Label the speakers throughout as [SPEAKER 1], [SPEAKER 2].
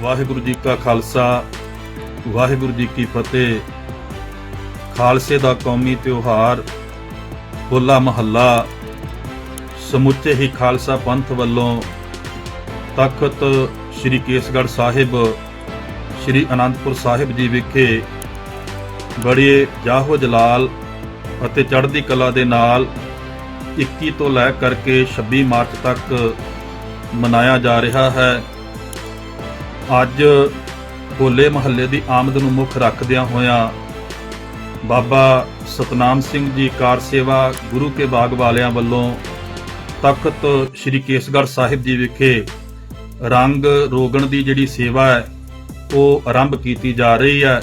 [SPEAKER 1] ਵਾਹਿਗੁਰੂ ਜੀ ਕਾ ਖਾਲਸਾ, ਵਾਹਿਗੁਰੂ ਜੀ ਕੀ ਫਤਿਹ। ਖਾਲਸੇ ਦਾ ਕੌਮੀ ਤਿਉਹਾਰ, ਹੋਲਾ ਮਹੱਲਾ, ਸਮੁੱਚੇ ਹੀ ਖਾਲਸਾ ਪੰਥ ਵੱਲੋਂ ਤਖਤ ਸ੍ਰੀ ਕੇਸਗੜ੍ਹ ਸਾਹਿਬ, ਸ੍ਰੀ ਅਨੰਦਪੁਰ ਸਾਹਿਬ ਜੀ ਵਿਖੇ ਬੜੇ ਜਾਹੋ ਜਲਾਲ ਅਤੇ ਚੜ੍ਹਦੀ ਕਲਾ ਦੇ ਨਾਲ 21 ਤੋਂ ਲੈ ਕਰਕੇ 26 ਮਾਰਚ ਤੱਕ ਮਨਾਇਆ ਜਾ ਰਿਹਾ ਹੈ। ਅੱਜ ਹੋਲੇ ਮਹੱਲੇ ਦੀ ਆਮਦ ਨੂੰ ਮੁੱਖ ਰੱਖਦਿਆਂ ਹੋਇਆਂ ਬਾਬਾ ਸਤਨਾਮ ਸਿੰਘ ਜੀ ਕਾਰ ਸੇਵਾ ਗੁਰੂ ਕੇ ਬਾਗ ਵਾਲਿਆਂ ਵੱਲੋਂ ਤਖਤ ਸ੍ਰੀ ਕੇਸਗੜ੍ਹ ਸਾਹਿਬ ਜੀ ਵਿਖੇ ਰੰਗ ਰੋਗਣ ਦੀ ਜਿਹੜੀ ਸੇਵਾ ਹੈ, ਉਹ ਆਰੰਭ ਕੀਤੀ ਜਾ ਰਹੀ ਹੈ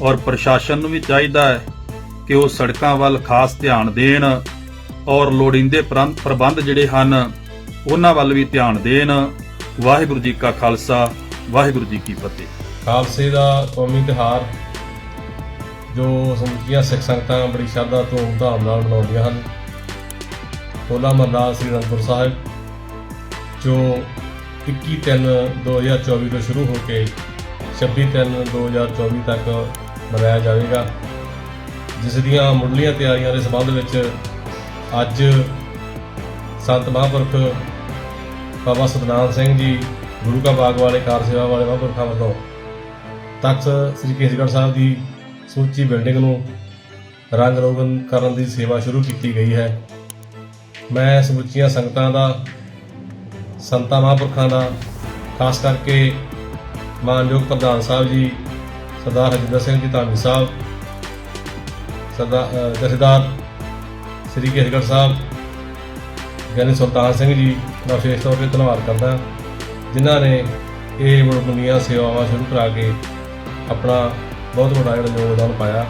[SPEAKER 1] ਔਰ ਪ੍ਰਸ਼ਾਸਨ ਨੂੰ ਵੀ ਚਾਹੀਦਾ ਹੈ ਕਿ ਉਹ ਸੜਕਾਂ ਵੱਲ ਖਾਸ ਧਿਆਨ ਦੇਣ ਔਰ ਲੋੜੀਂਦੇ ਪ੍ਰੰ- ਪ੍ਰਬੰਧ ਜਿਹੜੇ ਹਨ, ਉਹਨਾਂ ਵੱਲ ਵੀ ਧਿਆਨ ਦੇਣ। ਵਾਹਿਗੁਰੂ ਜੀ ਕਾ ਖਾਲਸਾ। ਵਾਹਿਗੁਰੂ ਜੀ ਕੀ ਫਤਿਹ।
[SPEAKER 2] ਖਾਲਸੇ ਦਾ ਕੌਮੀ ਤਿਉਹਾਰ, ਜੋ ਸਮੁੱਚੀਆਂ ਸਿੱਖ ਸੰਗਤਾਂ ਬੜੀ ਸ਼ਰਧਾ ਤੋਂ ਧਾਮ ਨਾਲ ਮਨਾਉਂਦੀਆਂ ਹਨ। ਹੋਲਾ ਮਹੱਲਾ ਸ੍ਰੀ ਅਨੰਦਪੁਰ ਸਾਹਿਬ, ਜੋ 21/3/2024 ਤੋਂ ਸ਼ੁਰੂ ਹੋ ਕੇ 26/3/2024 ਤੱਕ ਮਨਾਇਆ ਜਾਵੇਗਾ। ਜਿਸ ਦੀਆਂ ਮੁੱਢਲੀਆਂ ਤਿਆਰੀਆਂ ਦੇ ਸੰਬੰਧ ਵਿੱਚ ਅੱਜ ਸੰਤ ਮਹਾਂਪੁਰਖ ਬਾਬਾ ਸਤਨਾਮ ਸਿੰਘ ਜੀ ਗੁਰੂ ਕਾ ਬਾਗ ਵਾਲੇ, ਕਾਰ ਸੇਵਾ ਵਾਲੇ ਮਹਾਂਪੁਰਖਾਂ ਵੱਲੋਂ ਤਖਤ ਸ੍ਰੀ ਕੇਸਗੜ੍ਹ ਸਾਹਿਬ ਦੀ ਸੂਚੀ ਬਿਲਡਿੰਗ ਨੂੰ ਰੰਗ ਰੋਗਨ ਕਰਨ ਦੀ ਸੇਵਾ ਸ਼ੁਰੂ ਕੀਤੀ ਗਈ ਹੈ। ਮੈਂ ਸਮੁੱਚੀਆਂ ਸੰਗਤਾਂ ਦਾ, ਸੰਤਾਂ ਮਹਾਂਪੁਰਖਾਂ ਦਾ, ਖਾਸ ਕਰਕੇ ਮਾਨਯੋਗ ਪ੍ਰਧਾਨ ਸਾਹਿਬ ਜੀ, ਸਰਦਾਰ ਹਰਜਿੰਦਰ ਸਿੰਘ ਜੀ ਧਾਮੀ ਸਾਹਿਬ ਸਰਦਾਰ ਜਥੇਦਾਰ ਸ੍ਰੀ ਕੇਸਗੜ੍ਹ ਸਾਹਿਬ ਗਿਆਨੀ ਸੁਲਤਾਨ ਸਿੰਘ ਜੀ ਦਾ ਵਿਸ਼ੇਸ਼ ਤੌਰ ਤੇ ਧੰਨਵਾਦ ਕਰਦਾ। ਜਿਨ੍ਹਾਂ ਨੇ ਇਹ ਬੜਬੁਨੀਆਂ ਸੇਵਾਵਾਂ ਸ਼ੁਰੂ ਕਰਾ ਕੇ ਆਪਣਾ ਬਹੁਤ ਵੱਡਾ ਜਿਹੜਾ ਯੋਗਦਾਨ ਪਾਇਆ।